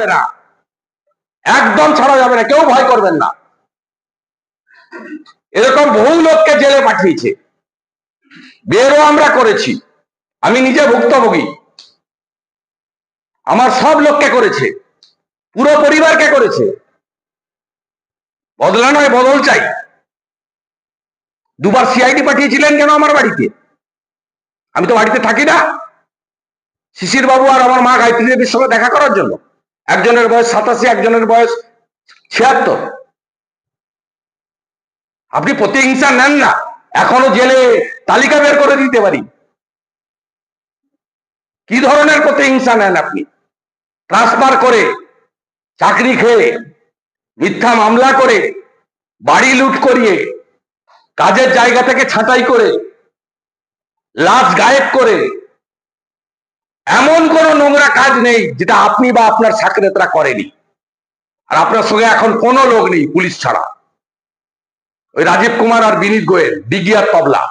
যাবে না। একদম ছাড়া যাবে না, কেউ ভয় করবেন না। এরকম বহু লোককে জেলে পাঠিয়েছে। বেরও আমরা করেছি। আমি নিজে ভুক্তভোগী। আমার সব লোককে করেছে। পুরো পরিবারকে করেছে। বদলা নয়, বদল চাই। দুবার সিআইডি পাঠিয়েছিলেন কেন আমার বাড়িতে? আমি তো বাড়িতে থাকি না। শিশির বাবু আর আমার মা গায়ত্রী দেবীর সঙ্গে দেখা করার জন্য। একজনের বয়স সাতাশি, একজনের বয়স ছিয়াত্তর। আপনি প্রতিহিংসা নেন না, এখনও জেলে তালিকা বের করে দিতে পারি। কি ধরনের প্রতিহিংসা নেন আপনি? ট্রান্সফার করে, চাকরি খেয়ে, মিথ্যা মামলা করে, বাড়ি লুট করিয়ে, কাজের জায়গা থেকে ছাঁটাই করে, লাশ গায়েব করে এমন কোন নোংরা কাজ নেই যেটা আপনি বা আপনার সাকরেতরা করেনি। আর আপনার সঙ্গে এখন কোনো লোক নেই পুলিশ ছাড়া। ওই রাজীব কুমার আর বিনীত গোয়েল ডিগি আর তবলা।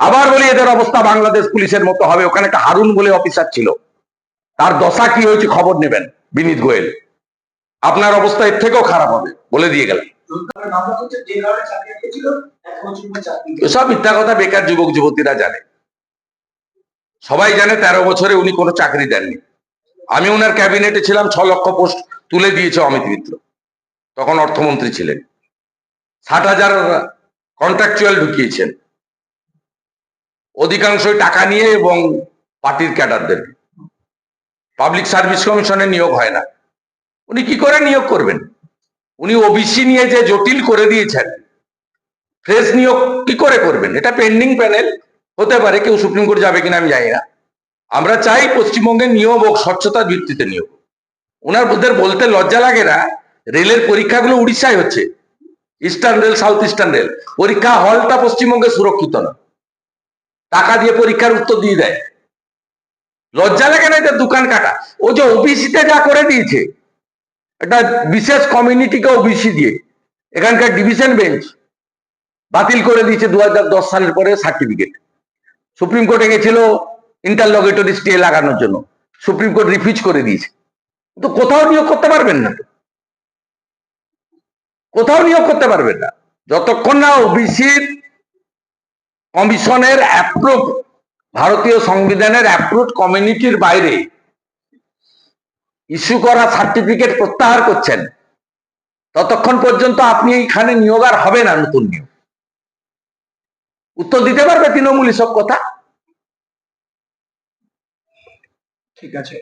আবার বলি এদের অবস্থা বাংলাদেশ পুলিশের মতো হবে। ওখানে একটা হারুন বলে অফিসার ছিল। তার দশা কি হয়েছে খবর নেবেন বিনীত গোয়েল। আপনার অবস্থা এর থেকেও খারাপ হবে বলে দিয়ে চাকরি এসব মিথ্যা কথা বেকার যুবক যুবতীরা জানে। সবাই জানে তেরো বছরে উনি কোনো চাকরি দেননি। আমি ওনার ক্যাবিনেটে ছিলাম, ছ লক্ষ পোস্ট তুলে দিয়েছে অমিত মিত্র। তখন অর্থমন্ত্রী ছিলেন। ষাট হাজার কন্ট্রাকচুয়াল ঢুকিয়েছেন। অধিকাংশই টাকা নিয়ে এবং পার্টির ক্যাডারদের পাবলিক সার্ভিস কমিশনে নিয়োগ হয় না। উনি কি করে নিয়োগ করবেন? উনি ওবিসি নিয়ে যে জটিল করে দিয়েছেন ফ্রেশ নিয়োগ কি করে করবেন? এটা পেন্ডিং প্যানেল হতে পারে কেউ সুপ্রিম কোর্ট যাবে কিনা আমি জানি না। আমরা চাই পশ্চিমবঙ্গের নিয়ম হোক, স্বচ্ছতার ভিত্তিতে নিয়োগ ওনার ওদের বলতে লজ্জা লাগে না, রেলের পরীক্ষাগুলো উড়িষ্যায় হচ্ছে। Eastern rail, south eastern rail. পরীক্ষা হলটা পশ্চিমবঙ্গে সুরক্ষিত না। টাকা দিয়ে পরীক্ষার উত্তর দিয়ে দেয়। লজ্জা লাগে না এদের দোকান কাটা। ও যে ওবিসিতে যা করে দিয়েছে, একটা বিশেষ কমিউনিটিকে ওবিসি দিয়ে, এখানকার ডিভিশন বেঞ্চ বাতিল করে দিয়েছে দু হাজার দশ সালের পরে সার্টিফিকেট। সুপ্রিম কোর্টে গেছিল ইন্টারলগেটরি স্টে লাগানোর জন্য। সুপ্রিম কোর্ট রিফিউজ করে দিয়েছে। তো কোথাও নিয়োগ করতে পারবেন না। কোথাও নিয়োগ করতে পারবেন না। যতক্ষণ না ওবিসির কমিশনের অ্যাপ্রুভ ভারতীয় সংবিধানের অ্যাপ্রুভ কমিউনিটির বাইরে ইস্যু করা সার্টিফিকেট প্রত্যাহার করছেন, ততক্ষণ পর্যন্ত আপনি এইখানে নিয়োগ আর হবে না, নতুন নিয়োগ। উত্তর দিতে পারবে তৃণমূল সব কথা? ঠিক আছে।